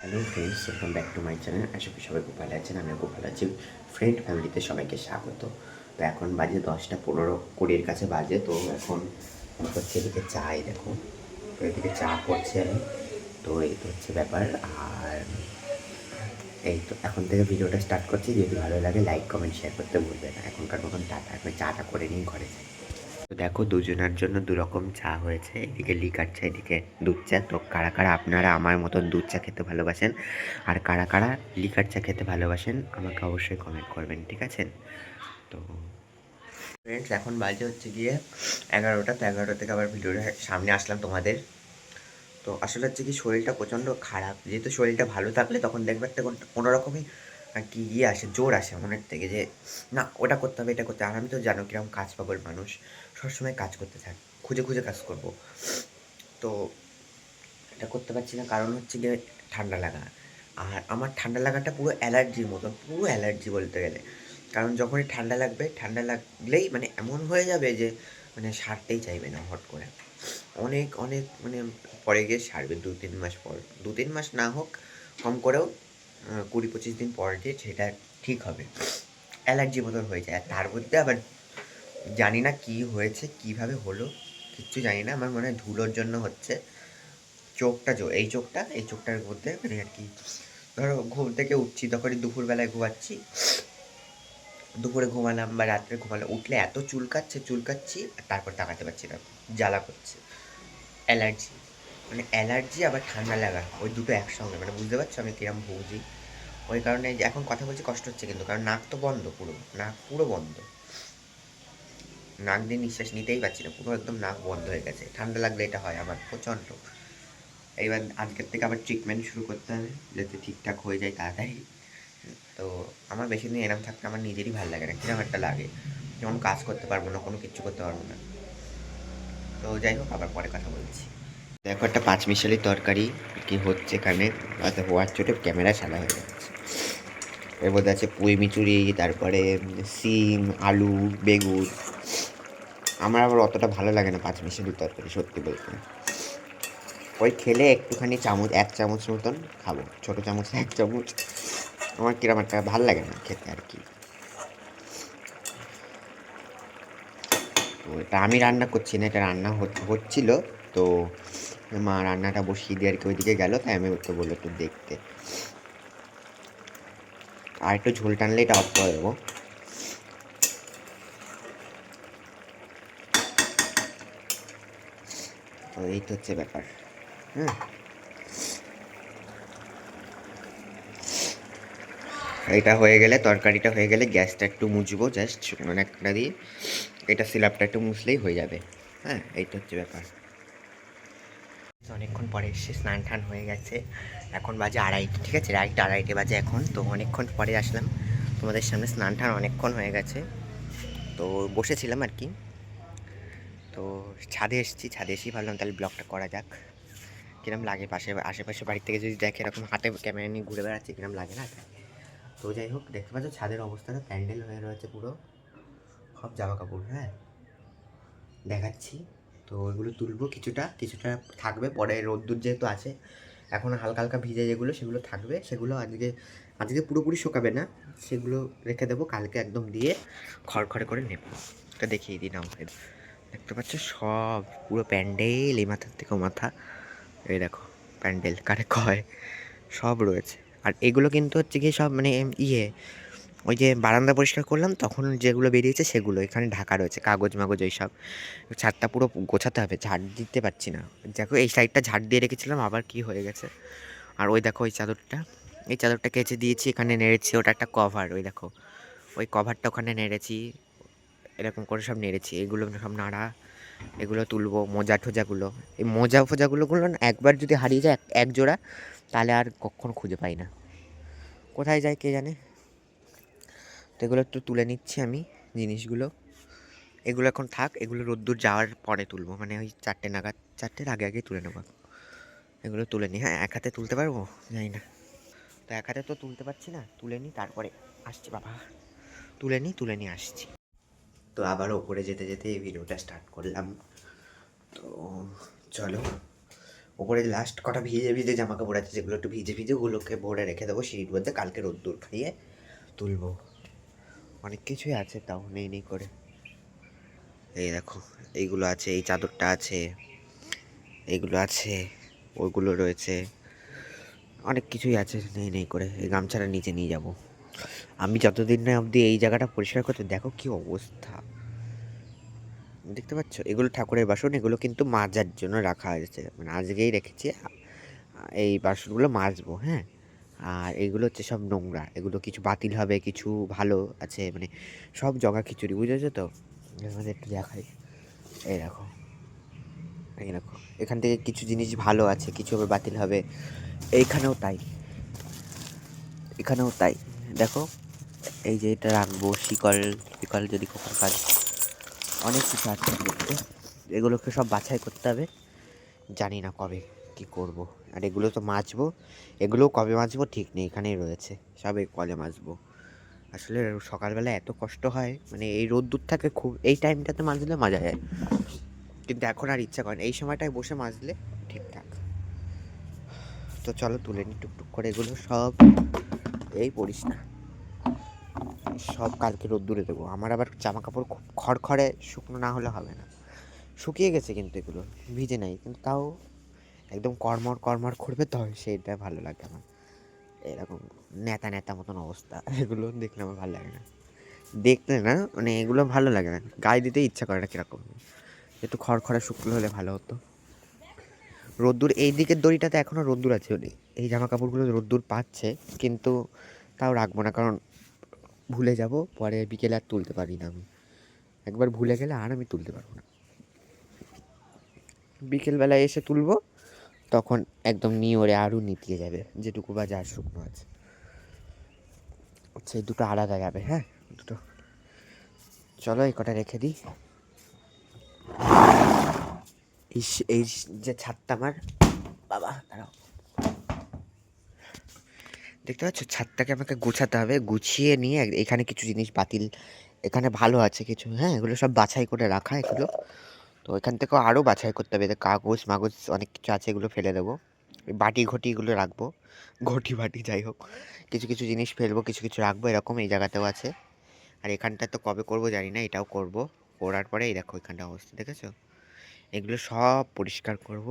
Hello friends welcome back to my channel আশা করি সবাই খুব ভালো আছেন আমি খুব ভালো আছি। ফ্রেন্ড ফ্যামিলিতে সবাইকে স্বাগত। তো এখন বাজে দশটা পনেরো, কুড়ির কাছে বাজে, তো এখন হচ্ছে এদিকে চাই দেখো। তো এদিকে চা করছি আমি। তো এই তো হচ্ছে ব্যাপার, আর এই তো এখন থেকে ভিডিওটা স্টার্ট করছি। যদি ভালো লাগে লাইক কমেন্ট শেয়ার করতে ভুলবে না। এখনকার মতন টাটা। এখন চাটা করে নিয়ে ঘরে যাই। দেখো দুজনের জন্য দু রকম চা হয়েছে। এদিকে লিকার চা, এদিকে দুধ চা। তো কারা কারা আপনারা আমার মতন দুধ চা খেতে ভালোবাসেন আর কারা কারা লিকার চা খেতে ভালোবাসেন আমাকে অবশ্যই কমেন্ট করবেন, ঠিক আছে? তো ফ্রেন্ডস এখন বাজে হচ্ছে গিয়ে এগারোটা। তো এগারোটা থেকে আবার ভিডিওটা সামনে আসলাম তোমাদের। তো আসলে হচ্ছে কি শরীরটা প্রচণ্ড খারাপ। যেহেতু শরীরটা ভালো থাকলে তখন দেখবে একটা কোন- রকমই কি ইয়ে আসে, জোর আসে মনের থেকে যে, না, ওটা করতে হবে, এটা করতে হবে। আর আমি তো জানো কীরকম কাজ পাগল মানুষ। সবসময় কাজ করতে থাকি, খুঁজে খুঁজে কাজ করব। তো এটা করতে পারছি না, কারণ হচ্ছে গিয়ে ঠান্ডা লাগা। আর আমার ঠান্ডা লাগাটা পুরো অ্যালার্জির মতন, পুরো অ্যালার্জি বলতে গেলে। কারণ যখনই ঠান্ডা লাগবে, ঠান্ডা লাগলেই মানে এমন হয়ে যাবে যে মানে সারতেই চাইবে না হট করে। অনেক অনেক মানে পরে গিয়ে সারবে, দু তিন মাস পর। দু তিন মাস না হোক, কম করেও কুড়ি পঁচিশ দিন পর দিয়ে সেটা ঠিক হবে। অ্যালার্জি মতন হয়ে যায়। তার মধ্যে আবার জানি না কি হয়েছে, কীভাবে হলো, কিচ্ছু জানি না। আমার মনে হয় ধুলোর জন্য হচ্ছে চোখটা এই চোখটা, এই চোখটার মধ্যে মানে আর কি, ধরো ঘুম থেকে উঠছি, তখনই দুপুরবেলায় ঘুমাচ্ছি। দুপুরে ঘুমালাম বা রাত্রে ঘুমালাম, উঠলে এত চুলকাচ্ছে, চুলকাচ্ছি তারপর তাকাতে পারছি না, জ্বালা করছে। অ্যালার্জি মানে অ্যালার্জি আবার ঠান্ডা লাগা, ওই দুটো একসঙ্গে মানে বুঝতে পারছ আমি কিরম ভুগছি ওই কারণে এখন কথা বলছি, কষ্ট হচ্ছে কিন্তু, কারণ নাক তো বন্ধ পুরো, নাক পুরো বন্ধ। নাক দিয়ে নিঃশ্বাস নিতেই পারছি না, পুরো একদম নাক বন্ধ হয়ে গেছে। ঠান্ডা লাগলে এটা হয় আমার প্রচণ্ড। এইবার আজকের থেকে আবার ট্রিটমেন্ট শুরু করতে হবে, যাতে ঠিকঠাক হয়ে যায় তাড়াতাড়ি। তো আমার বেশি দিন এরম থাকতে আমার নিজেরই ভালো লাগে না কিরম একটা লাগে? যেমন কাজ করতে পারব না, কোনো কিচ্ছু করতে পারব না। তো যাই হোক, আবার পরে কথা বলছি। দেখো একটা পাঁচ মিশালি তরকারি কি হচ্ছে এখানে? হওয়ার চোটে ক্যামেরা সাদা হয়ে যাচ্ছে। এর মধ্যে আছে পুঁই মিচুরি, তারপরে সিম আলু, বেগুন। আমার আবার অতটা ভালো লাগে না পাঁচ মিশালি তরকারি, সত্যি বলতে। ওই খেলে একটুখানি চামচ, এক চামচ মতন খাব। ছোটো চামচ, এক চামচ। আমার কিরম একটা ভালো লাগে না খেতে আর কি। তো এটা আমি রান্না করছি না, এটা রান্না হচ- হচ্ছিল। তো মা রান্নাটা বসিয়ে দিয়ে আর কি ওইদিকে গেল, তাই আমি ওকে বলল একটু দেখতে। আর একটু ঝোল টানলে এটা অফ করে দেবো। তো এই তো হচ্ছে ব্যাপার হ্যাঁ? এটা হয়ে গেলে, তরকারিটা হয়ে গেলে গ্যাসটা একটু মুছবো জাস্ট মানে একটা দিয়ে, এটা সিলাপটা একটু মুছলেই হয়ে যাবে হ্যাঁ? এই তো হচ্ছে ব্যাপার। অনেকক্ষণ পরে এসে স্নান টান হয়ে গেছে, এখন বাজে আড়াইটে, ঠিক আছে? রাইট আড়াইটে বাজে এখন, তো অনেকক্ষণ পরে আসলাম। তোমাদের সামনে স্নান টান অনেকক্ষণ হয়ে গেছে, তো বসেছিলাম আর কি। তো ছাদে এসেছি, ছাদে এসেই ভাবলাম তাহলে ব্লগটা করা যাক। কিরম লাগে পাশে আশেপাশে বাড়ির থেকে যদি দেখে এরকম হাতে ক্যামেরা নিয়ে ঘুরে বেড়াচ্ছে, কিরম লাগে না? তো যাই হোক, দেখতে পাচ্ছ ছাদের অবস্থাটা প্যান্ডেল হয়ে রয়েছে পুরো। সব জামা কাপড় হ্যাঁ? দেখাচ্ছি। তো ওইগুলো তুলবো কিছুটা কিছুটা থাকবে, পরে রোদ্দুর যেহেতু আছে, এখন হালকা হালকা ভিজে যেগুলো, সেগুলো থাকবে। সেগুলো আজকে আজকে পুরোপুরি শুকাবে না, সেগুলো রেখে দেবো, কালকে একদম দিয়ে খড় খড়খড়ে করে নেব। এটা দেখিয়ে দিই নাও এই দেখতে পাচ্ছ সব, পুরো প্যান্ডেল, এই মাথার থেকে মাথা। এই দেখো, প্যান্ডেল কারে কয়, সব রয়েছে। আর এগুলো কিন্তু হচ্ছে গিয়ে সব মানে ইয়ে ওই যে বারান্দা পরিষ্কার করলাম, তখন যেগুলো বেরিয়েছে সেগুলো, এখানে ঢাকা রয়েছে, কাগজ মাগজ ওই সব ছাদটা পুরো গোছাতে হবে, ঝাড় দিতে পারছি না। দেখো, এই সাইডটা ঝাড় দিয়ে রেখেছিলাম, আবার কি হয়ে গেছে? আর ওই দেখো, ওই চাদরটা, এই চাদরটা কেচে দিয়েছি, এখানে নেড়েছি, ওটা একটা কভার ওই দেখো। ওই কভারটা ওখানে নেড়েছি এরকম করে সব নেড়েছি। এগুলো সব নাড়া, এগুলো তুলবো, মোজা ঠোজাগুলো এই মোজা ফোজাগুলোগুলো না একবার যদি হারিয়ে যায় এক- এক জোড়া, তাহলে আর কখনো খুঁজে পাই না। কোথায় যায় কে জানে? তো এগুলো একটু তুলে নিচ্ছি আমি জিনিসগুলো। এগুলো এখন থাক, এগুলো রোদ্দুর যাওয়ার পরে তুলবো। মানে ওই চারটে নাগাদ, চারটের আগে আগে তুলে নেব। এগুলো তুলে নিই হ্যাঁ এক হাতে তুলতে পারব? জানি না। তো এক হাতে তো তুলতে পারছি না। তুলে নিই তারপরে আসছি, বাবা। তুলে নিই তুলে নিয়ে আসছি। তো আবার ওপরে যেতে যেতে এই ভিডিওটা স্টার্ট করলাম। তো চলো, ওপরে লাস্ট কটা ভিজে ভিজে জামা কাপড় আছে, যেগুলো একটু ভিজে ভিজে ওগুলোকে ভরে রেখে দেবো, সিঁড়ির মধ্যে কালকে রোদ্দুর খাইয়ে তুলবো। অনেক কিছুই আছে, তাও নেই নেই করে। এই দেখো, এইগুলো আছে, এই চাদরটা আছে, এইগুলো আছে ওইগুলো রয়েছে। অনেক কিছুই আছে, নেই নেই করে, এই গামছাটা নিচে নিয়ে যাব। আমি যতদিন না অবধি এই জায়গাটা পরিষ্কার করতে, দেখো কি অবস্থা। দেখতে পাচ্ছ? এগুলো ঠাকুরের বাসন, এগুলো কিন্তু মাজার জন্য রাখা হয়েছে। মানে আজকেই রেখেছি, এই বাসনগুলো মাজবো হ্যাঁ? আর এগুলো হচ্ছে সব নোংরা। এগুলো কিছু বাতিল হবে, কিছু ভালো আছে মানে সব জগা খিচুড়ি, বুঝেছ তো? আমাদের একটু দেখাই। এই দেখো এই দেখো, এখান থেকে কিছু জিনিস ভালো আছে, কিছু বাতিল হবে। এইখানেও তাই, এখানেও তাই। দেখো এই যে এটা রাখব, শিকল শিকল যদি কখন কাজ অনেক কিছু আছে এগুলোকে সব বাছাই করতে হবে। জানি না কবে কি করব। আর এগুলো তো মাজবো। এগুলো কবে মাজবো ঠিক নেই, এখানেই রয়েছে। সব এই কলে মাজবো। আসলে সকালবেলা এত কষ্ট হয় মানে এই রোদ্দুর থাকে খুব, এই টাইমটাতে মাজলে মাজা যায়। কিন্তু এখন আর ইচ্ছা করে না। এই সময়টায় বসে মাজলে ঠিকঠাক তো চলো তুলে নি টুকটুক করে। এগুলো সব এই পড়িস না সব কালকে রোদ্দুরে দেবো। আমার আবার জামা কাপড় খুব খড়খড়ে শুকনো না হলে হবে না। শুকিয়ে গেছে কিন্তু এগুলো, ভিজে নাই। কিন্তু তাও একদম কর্মর কর্মর করবে তো, সেইটা ভালো লাগে আমার। এরকম নেতা নেতা মতন অবস্থা। এগুলো দেখলে আমার ভালো লাগে না। দেখতে না মানে এগুলো ভালো লাগে না। গায়ে দিতে ইচ্ছা করে না কীরকম। একটু খড়খড়ে শুকনো হলে ভালো হতো। রোদ্দুর এই দিকের দড়িটাতে এখনও রোদ্দুর আছে এই জামা কাপড়গুলো রোদ্দুর পাচ্ছে, কিন্তু তাও রাখব না। কারণ ভুলে যাব, পরে বিকেলে আর তুলতে পারি না আমি। একবার ভুলে গেলে আর আমি তুলতে পারব না। বিকেলবেলায় এসে তুলবো, তখন একদম নিওরে আরও নিতিয়ে যাবে, যেটুকু বা যার শুকনো আছে। এই দুটো আলাদা যাবে হ্যাঁ? দুটো। চলো এই কটা রেখে দিই। এই যে ছাদটা আমার, বাবা, দাঁড়াও। দেখতে পাচ্ছ? ছাদটাকে আমাকে গুছাতে হবে, গুছিয়ে নিয়ে এখানে কিছু জিনিস বাতিল, এখানে ভালো আছে কিছু হ্যাঁ এগুলো সব বাছাই করে রাখা এগুলো। তো এখান থেকেও আরও বাছাই করতে হবে কাগজ মাগজ অনেক কিছু আছে, এগুলো ফেলে দেবো। বাটি ঘটি এগুলো রাখব, ঘটি বাটি যাই হোক। কিছু কিছু জিনিস ফেলব, কিছু কিছু রাখব, এরকম এই জায়গাতেও আছে। আর এখানটা তো কবে করব জানি না, এটাও করব। করার পরে এই দেখো এখানটা অবস্থা, দেখেছ? এগুলো সব পরিষ্কার করব।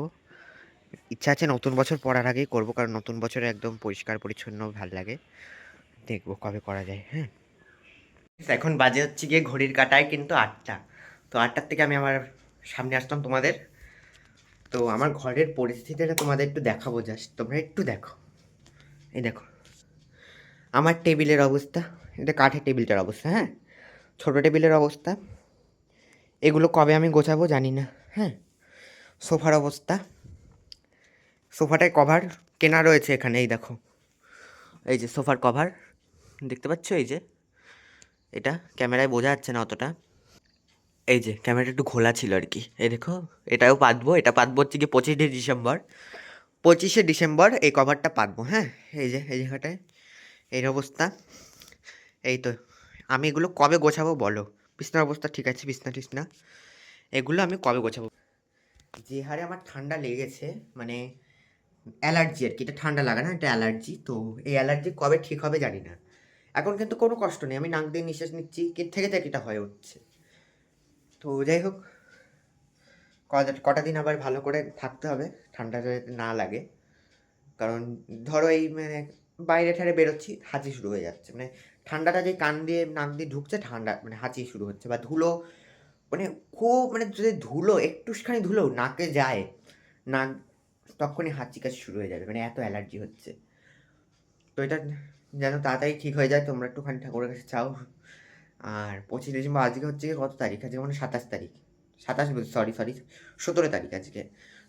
ইচ্ছা আছে নতুন বছর পড়ার আগেই করব, কারণ নতুন বছরে একদম পরিষ্কার, পরিচ্ছন্ন, ভালো লাগে। দেখব কবে করা যায় হ্যাঁ। এখন বাজে হচ্ছে গিয়ে ঘড়ির কাটায় কিন্তু আটটা। তো আটটার থেকে আমি আমার সামনে আসলাম তোমাদের। তো আমার ঘরের পরিস্থিতিটা তোমাদের একটু দেখাবো জাস্ট তোমরা একটু দেখো। এই দেখো। আমার টেবিলের অবস্থা এটা কাঠের টেবিলটার অবস্থা হ্যাঁ। ছোটো টেবিলের অবস্থা। এগুলো কবে আমি গোছাবো জানি না হ্যাঁ। সোফার অবস্থা। সোফাটায় কভার কেনা রয়েছে এখানে, এই দেখো। এই যে সোফার কভার, দেখতে পাচ্ছ? এই যে, এটা ক্যামেরায় বোঝা যাচ্ছে না অতটা। এই যে, ক্যামেরাটা একটু খোলা ছিল আর কি। এই দেখো, এটাও পাতবো, এটা পাতবো হচ্ছে কি পঁচিশে ডিসেম্বর। পঁচিশে ডিসেম্বর এই কভারটা পাতবো হ্যাঁ? এই যে, এই জায়গাটায় এই অবস্থা। এই তো, আমি এগুলো কবে গোছাবো বলো? বিছনার অবস্থা ঠিক আছে, বিছনা টিছনা। এগুলো আমি কবে গোছাবো? যে হারে আমার ঠান্ডা লেগেছে মানে অ্যালার্জি আর কি, এটা ঠান্ডা লাগা না, এটা অ্যালার্জি, তো এই অ্যালার্জি কবে ঠিক হবে জানি না। এখন কিন্তু কোনো কষ্ট নেই, আমি নাক দিয়ে নিঃশ্বাস নিচ্ছি কিন্তু থেকে থেকে এটা হয়ে উঠছে। তো যাই হোক, কটা দিন আবার ভালো করে থাকতে হবে, ঠান্ডা যাতে না লাগে। কারণ ধরো এই মানে বাইরে ঠারে বেরোচ্ছি, হাঁচি শুরু হয়ে যাচ্ছে মানে ঠান্ডাটা যে কান দিয়ে, নাক দিয়ে ঢুকছে, ঠান্ডা মানে হাঁচি শুরু হচ্ছে, বা ধুলো মানে খুব মানে যদি ধুলো একটুখানি ধুলো, নাকে যায়, নাক তখনই হাঁচি কাশি শুরু হয়ে যাবে মানে এত অ্যালার্জি হচ্ছে। তো এটা যেন তাড়াতাড়ি ঠিক হয়ে যায়, তোমরা একটুখানি ঠাকুরের কাছে চাও। আর পঁচিশ ডিসেম্বর আজকে হচ্ছে কত তারিখ? আজকে মানে সাতাশ তারিখ। সাতাশ সরি সরি সতেরো তারিখ আজকে।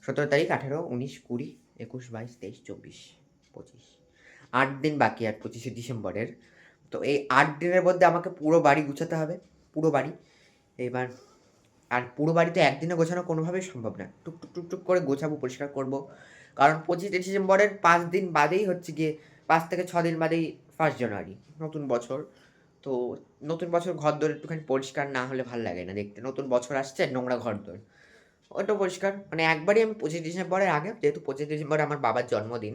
সতেরো তারিখ, আঠেরো, উনিশ, কুড়ি, একুশ, বাইশ, তেইশ, চব্বিশ, পঁচিশ। আট দিন বাকি আর পঁচিশে ডিসেম্বরের। তো এই আট দিনের মধ্যে আমাকে পুরো বাড়ি গুছাতে হবে, পুরো বাড়ি। এবার আর পুরো বাড়িতে একদিনে গোছানো কোনোভাবেই সম্ভব না। টুকটুক টুকটুক করে গোছাবো, পরিষ্কার করব। কারণ পঁচিশে ডিসেম্বরের পাঁচ দিন বাদেই হচ্ছে গিয়ে পাঁচ থেকে ছ দিন বাদেই ফার্স্ট জানুয়ারি নতুন বছর। তো নতুন বছর ঘর দোর একটুখানি পরিষ্কার না হলে ভালো লাগে না দেখতে। নতুন বছর আসছে, নোংরা ঘর দোর ওটা পরিষ্কার। মানে একবারই আমি পঁচিশ ডিসেম্বরের আগে, যেহেতু পঁচিশ ডিসেম্বরে আমার বাবার জন্মদিন,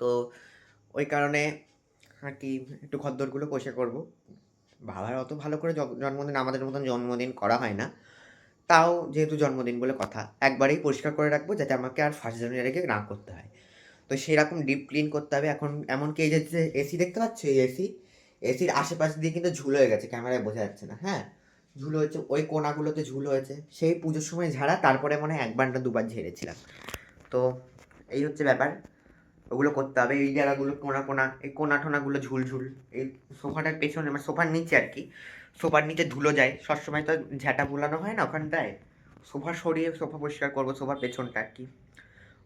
তো ওই কারণে আর কি একটু ঘরদোরগুলো পরিষ্কার করব। বাবার অত ভালো করে জন্মদিন আমাদের মতন জন্মদিন করা হয় না। তাও যেহেতু জন্মদিন বলে কথা, একবারেই পরিষ্কার করে রাখব যাতে আমাকে আর ফার্স্ট জানুয়ারিকে না করতে হয়। তো সেরকম ডিপ ক্লিন করতে হবে। এখন এমনকি এই যে এসি দেখতে পাচ্ছ? এই এসি এসির আশেপাশে দিয়ে কিন্তু ঝুল হয়ে গেছে, ক্যামেরায় বোঝা যাচ্ছে না। হ্যাঁ ঝুল হয়েছে, ওই কোনাগুলোতে ঝুল হয়েছে। সেই পুজোর সময় ঝাড়া, তারপরে মনে হয় একবার না দুবার ঝেড়েছিলাম। তো এই হচ্ছে ব্যাপার। ওগুলো করতে হবে, এই জায়গাগুলো কোনা কোনা, এই কোনা টোনাগুলো ঝুল ঝুল এই সোফাটার পেছনে মানে সোফার নিচে আর কি, সোফার নিচে ধুলো যায়, সবসময় তো ঝ্যাঁটা বোলানো হয় না ওখানটায়, সোফা সরিয়ে সোফা পরিষ্কার করব, সোফার পেছনটা আর কি,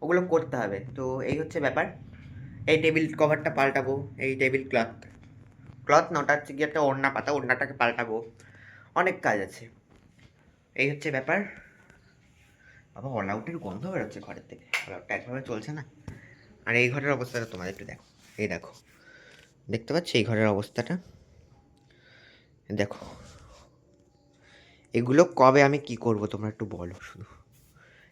ওগুলো করতে হবে, তো এই হচ্ছে ব্যাপার, এই টেবিল কভারটা পাল্টাবো, এই টেবিল ক্লথ ক্লথ না, ওটা হচ্ছে গিয়ে একটা ওড়না পাতা, ওড়নাটাকে পাল্টাবো, অনেক কাজ আছে, এই হচ্ছে ব্যাপার, বাবা অল আউটের গন্ধ বেরোচ্ছে ঘরের থেকে অল আউটটা একভাবে চলছে না? আর এই ঘরের অবস্থাটা তোমাদের একটু দেখো। এই দেখো। দেখতে পাচ্ছ এই ঘরের অবস্থাটা? দেখো। এগুলো কবে আমি কি করব তোমরা একটু বলো শুধু।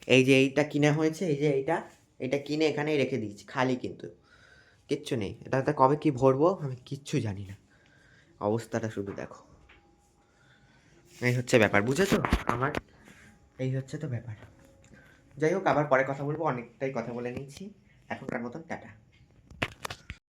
এই যে এইটা কিনা হয়েছে, এই যে এইটা, এটা কিনে এখানেই রেখে দিয়েছি, খালি কিন্তু। কিচ্ছু নেই। এটাতে কবে কি ভরবো আমি কিচ্ছু জানি না। অবস্থাটা শুধু দেখো। এই হচ্ছে ব্যাপার, বুঝেছ? আমার এই হচ্ছে তো ব্যাপার। যাই হোক, আবার পরে কথা বলব, অনেকটাই কথা বলে নিয়েছি। এখনকার মতন টাটা।